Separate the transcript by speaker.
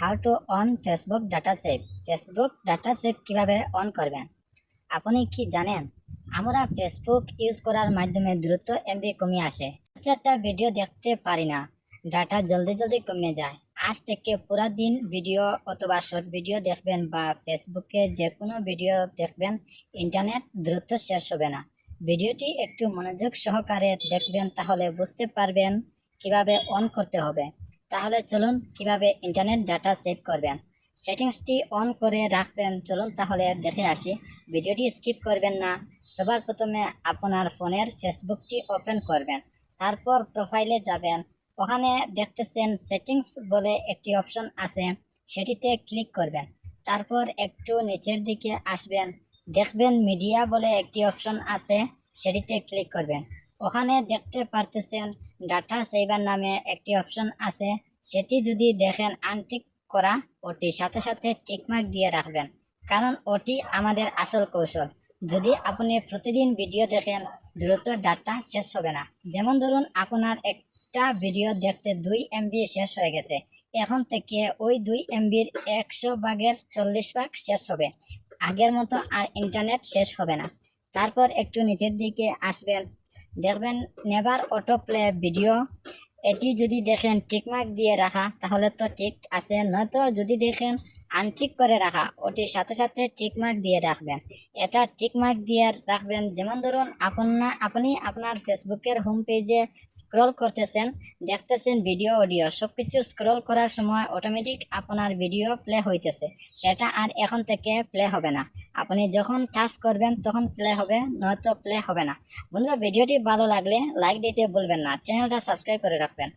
Speaker 1: How to on Facebook data save Facebook data save কীভাবে on করবেন? আপনি কি জানেন? আমরা ফেসবুক ইউজ করার মাধ্যমে দ্রুত এমবি কমে আসে। চারটা ভিডিও দেখতে পারি না। ডাটা জলদি জলদি কমে যায়। আজ থেকে পুরা দিন ভিডিও অথবা শর্ট ভিডিও দেখবেন বা ফেসবুকে যে কোনো ভিডিও দেখবেন ইন্টারনেট দ্রুত শেষ হবে না। ভিডিওটি একটু মনোযোগ সহকারে দেখবেন, তাহলে বুঝতে পারবেন কীভাবে অন করতে হবে। তাহলে চলুন কীভাবে ইন্টারনেট ডাটা সেভ করবেন? সেটিংসটি অন করে রাখবেন। চলুন তাহলে দেখে আসি। ভিডিওটি স্কিপ করবেন না। সবার প্রথমে আপনার ফোনের ফেসবুকটি ওপেন করবেন। তারপর প্রোফাইলে যাবেন। ওখানে দেখতেছেন সেটিংস বলে একটি অপশন আছে। সেটিতে ক্লিক করবেন। তারপর একটু নিচের দিকে আসবেন। দেখবেন মিডিয়া বলে একটি অপশন আছে। সেটিতে ক্লিক করবেন। ওখানে দেখতে পারতেছেন ডাটা সেভার নামে একটি অপশন আছে। সেটি যদি দেখেন আনটিক করা, ওটি সাথে সাথে টিকমার্ক দিয়ে রাখবেন, কারণ ওটি আমাদের আসল কৌশল। যদি আপনি প্রতিদিন ভিডিও দেখেন, দ্রুত ডাটা শেষ হবে না। যেমন ধরুন, আপনার একটা ভিডিও দেখতে দুই এমবি শেষ হয়ে গেছে। এখন থেকে ওই দুই এমবির একশো ভাগের চল্লিশ ভাগ শেষ হবে। আগের মতো আর ইন্টারনেট শেষ হবে না। তারপর একটু নিচের দিকে আসবেন। দেখবেন নেভার অটো প্লে ভিডিও এটি যদি দেখেন টিকমার্ক দিয়ে রাখা, তাহলে তো ঠিক আছে। নয়তো যদি দেখেন আনটিক করে রাখা, ওটির সাথে সাথে টিকমার্ক দিয়ে রাখবেন। এটা টিকমার্ক দিয়ে রাখবেন। যেমন ধরুন আপনার আপনি আপনার ফেসবুকের হোম পেজে স্ক্রল করতেছেন, দেখতেছেন ভিডিও, অডিও সব কিছু স্ক্রল করার সময় অটোমেটিক আপনার ভিডিও প্লে হইতেছে। সেটা আর এখন থেকে প্লে হবে না। আপনি যখন টাচ করবেন, তখন প্লে হবে, নয়তো প্লে হবে না। বন্ধুরা, ভিডিওটি ভালো লাগলে লাইক দিতে ভুলবেন না। চ্যানেলটা সাবস্ক্রাইব করে রাখবেন।